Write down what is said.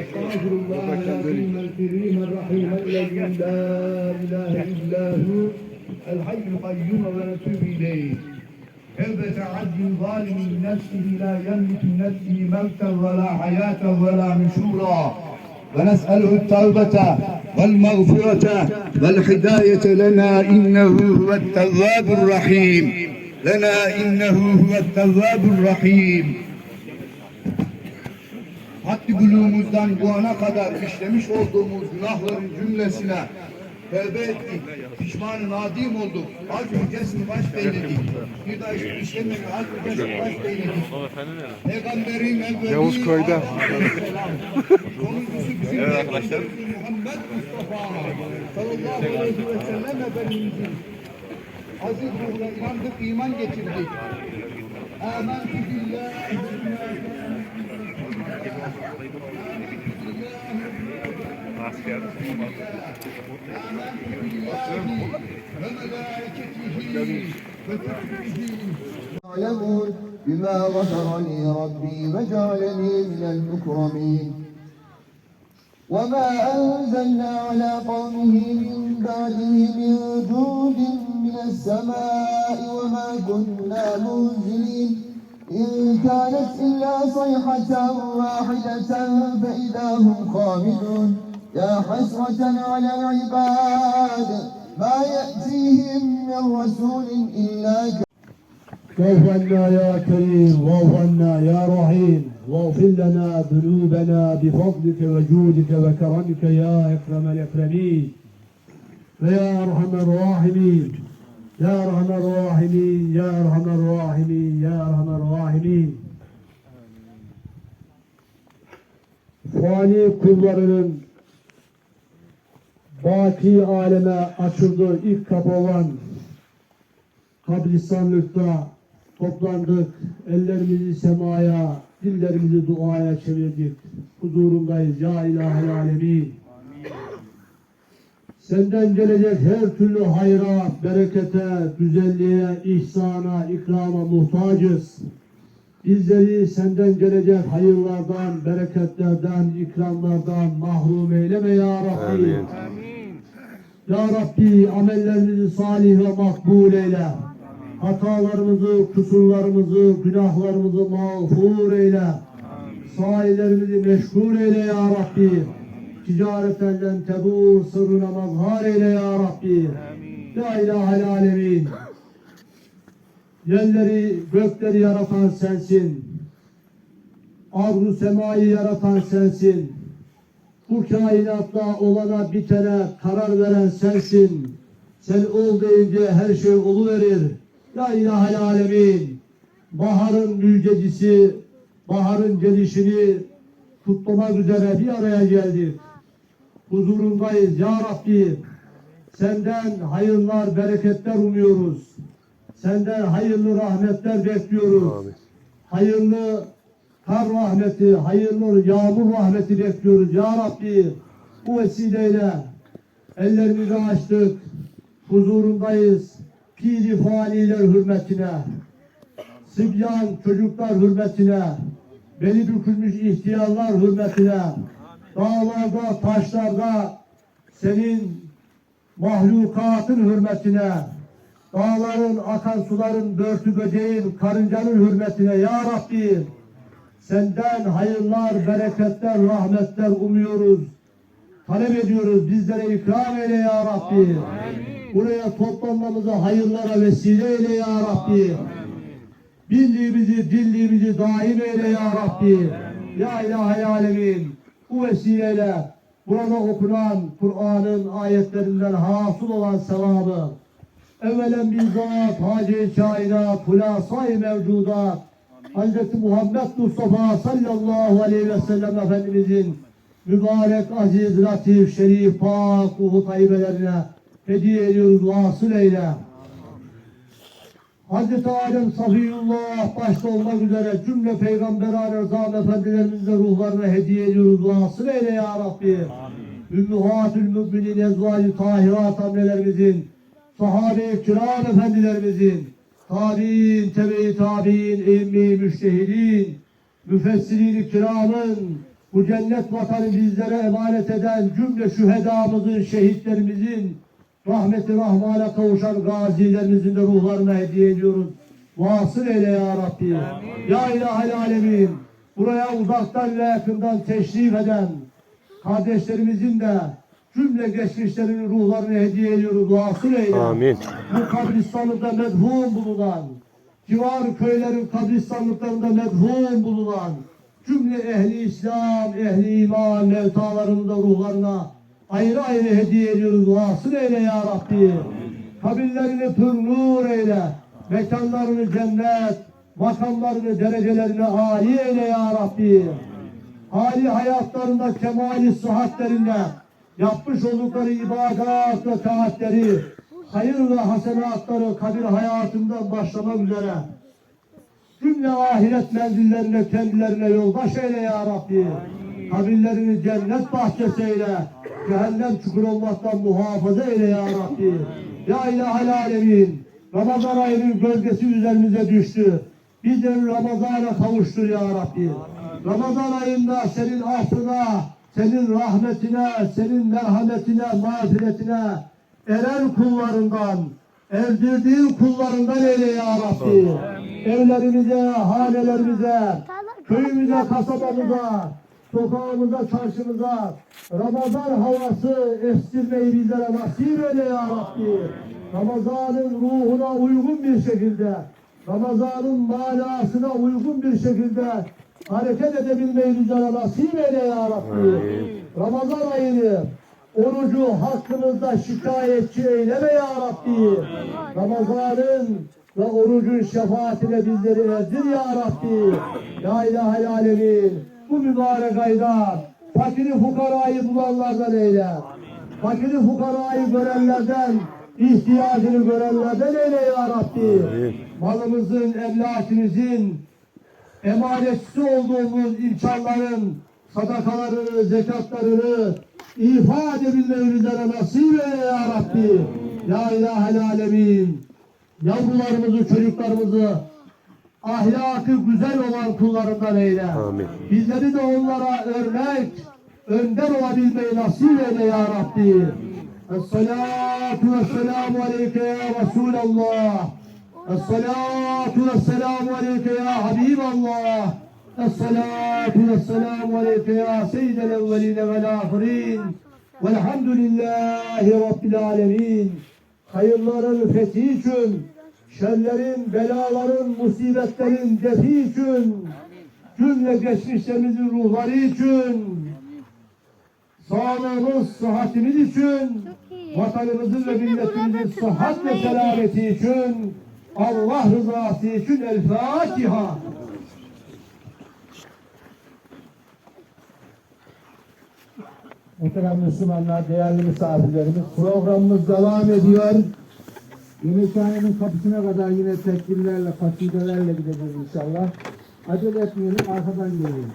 استغفر الله العظيم الكريم الرحيم الذي لا اله الا هو الحي القيوم ونتوب كبت عبد ظالم نفسه لا يملك نفسه موتا ولا حياه ولا نشورا ونساله التوبه والمغفره والهدايه لنا إنه هو التواب الرحيم. لنا إنه هو التواب الرحيم. Haddi buluğumuzdan bu ana kadar işlemiş olduğumuz günahların cümlesine tövbe ettik. Pişman-ı nadim olduk. Halbuki kesin baş beyledik. Bir daha işte işlemeyi halbuki kesin baş beyledik. Peygamberin evveli Yavuz köyde. Sonuncusu bizim Peygamberimiz Muhammed Mustafa sallallahu aleyhi ve sellem Efendimizin aziz ruhuna inandık, iman getirdik. Âmentü billahi يعلمون بما غفر لي ربي وجعلني من المكرمين وما أنزلنا على قومه من بعده من جود من السماء وما كنا منزلين إن كانت إلا صيحة واحدة فإذا هم خامدون. يا حسرة على العباد ما يأتيهم من رسول إلا واعف عنا يا كريم؟ عنا يا رحيم. واغفر لنا ذنوبنا بفضلك وجودك وكرمك يا إكرم الأكرمين. ويا أرحم الراحمين. Ya Erhamer Rahimin, Ya Erhamer Rahimin, Ya Erhamer Rahimin. Fani kullarının baki aleme açıldığı ilk kapı olan kabristanlıkta toplandık. Ellerimizi semaya, dillerimizi duaya çevirdik. Huzurundayız. Ya ilahe alemin. Senden gelecek her türlü hayra, berekete, güzelliğe, ihsana, ikrama muhtacız. Bizleri senden gelecek hayırlardan, bereketlerden, ikramlardan mahrum eyleme ya Rabbi. Ya Rabbi amellerimizi salih ve makbul eyle. Hatalarımızı, kusurlarımızı, günahlarımızı mağfur eyle. Sahilerimizi meşgul eyle ya Rabbi. Ticareten tebur sırrına mazhar eyle ya Rabbi. La ilahe alemin. Yerleri, gökleri yaratan sensin. Arzu semayı yaratan sensin. Bu kainatta olana bitene karar veren sensin. Sen ol deyince her şey oluverir. La ilahe alemin. Baharın müjdecisi, baharın gelişini kutlamak üzere bir araya geldik. Huzurundayız ya Rabbi. Senden hayırlar, bereketler umuyoruz. Senden hayırlı rahmetler bekliyoruz. Hayırlı kar rahmeti, hayırlı yağmur rahmeti bekliyoruz ya Rabbi. Bu vesileyle ellerimizi açtık, huzurundayız. Piri faniler hürmetine, Sibyan çocuklar hürmetine, beni bükülmüş ihtiyarlar hürmetine, dağlarda, taşlarda senin mahlukatın hürmetine, dağların, akan suların, börtü böceğin, karıncanın hürmetine ya Rabbi senden hayırlar, bereketler, rahmetler umuyoruz. Talep ediyoruz. Bizlere ikram eyle ya Rabbi. Buraya toplanmamıza hayırlara vesile eyle ya Rabbi. Birliğimizi, dirliğimizi daim eyle ya Rabbi. Ya ilahe alemin. Bu vesileyle burada okunan Kur'an'ın ayetlerinden hasıl olan sevabı evvelen bizzat Hacı Kainat, Hulasay mevcudat, Hz. Muhammed Mustafa sallallahu aleyhi ve sellem Efendimizin mübarek, aziz, latif, şerif, pak, ruhu tayyibelerine hediye ediyoruz vasıl eyle. Hz. Adem Safiyullah başta olmak üzere cümle peygamber rızam efendilerimizin ruhlarına hediye ediyoruz vasıl eyle ya Rabbi. Ümmühatül müminin ezvacı tahirat annelerimizin, sahabe-i kiram efendilerimizin, tabi'in, tebe-i tabi'in, emmi, müştehidin, müfessirin kiramın, bu cennet vatanı bizlere emanet eden cümle şühedamızın, şehitlerimizin, rahmeti rahmana kavuşan gazilerimizin de ruhlarına hediye ediyoruz. Vasıl eyle ya Rabbi. Ya İlahel Alemin. Buraya uzaktan ve yakından teşrif eden kardeşlerimizin de cümle geçmişlerinin ruhlarını hediye ediyoruz. Vasıl eyle. Amin. Bu kabristanlıkta medhum bulunan, civar köylerin kabristanlıklarında medhum bulunan cümle ehli İslam, ehli iman mevtalarının da ruhlarına ayrı ayrı hediye ediyoruz. Vasıl eyle ya Rabbi. Kabirlerini pür nur eyle. Mekanlarını cennet, makamlarını derecelerini âli eyle ya Rabbi. Hali hayatlarında kemali sıhhatlerinde yapmış oldukları ibadat ve taatleri, hayır ve hasenatları kabir hayatından başlamak üzere cümle ahiret menzillerine kendilerine yoldaş eyle ya Rabbi. Kabirlerini cennet bahçesi eyle. Cehennem çukur olmaktan muhafaza eyle ya Rabbi. Ya ilahel alemin. Ramazan ayının gölgesi üzerimize düştü. Bizleri Ramazan'a kavuştur ya Rabbi. Ramazan ayında senin affına, senin rahmetine, senin merhametine, mağfiretine eren kullarından, erdirdiğin kullarından eyle ya Rabbi. Evlerimize, hanelerimize, köyümüze, kasabamıza, sokağımıza, çarşımıza Ramazan havası estirmeyi bizlere nasip eyle ya Rabbi. Ramazan'ın ruhuna uygun bir şekilde, Ramazan'ın manasına uygun bir şekilde hareket edebilmeyi bizlere nasip eyle ya Rabbi. Ramazan ayını orucu hakkımızda şikayetçi eyleme ya Rabbi. Ramazan'ın ve orucun şefaatine bizleri erdir ya Rabbi. La ilahe alemin. Bu mübarek ayda fakiri fukarayı bulanlardan eyle. Fakiri fukarayı görenlerden, ihtiyacını görenlerden eyle ya Rabbi. Malımızın, evlatımızın, emanetçisi olduğumuz imkanların sadakalarını, zekatlarını ifa edebilmeyi bizlere nasip eyle ya Rabbi. Ya ilahel alemin. Yavrularımızı, çocuklarımızı ahlakı güzel olan kullarından eyle. Amin. Bizleri de onlara örnek, önder olabilmeyi nasip eyle ya Rabbi. Esselatu vesselamu aleyke ya Resulallah. Esselatu vesselamu aleyke ya Habiballah. Esselatu vesselamu aleyke ya seyyidel evveline vel ahirin. Velhamdülillahi Rabbil alemin. Hayırların fethi için, şerlerin, belaların, musibetlerin defi için, cümle geçmişlerimizin ruhları için, sağlığımız, sıhhatimiz için, vatanımızın ve milletimizin sıhhat ve selameti için, Allah rızası için El Fatiha. Muhterem Müslümanlar, değerli misafirlerimiz, programımız devam ediyor. Yemekhanenin kapısına kadar yine tekbirlerle, kasidelerle gideceğiz inşallah. Acele etmeyelim, arkadan gelelim.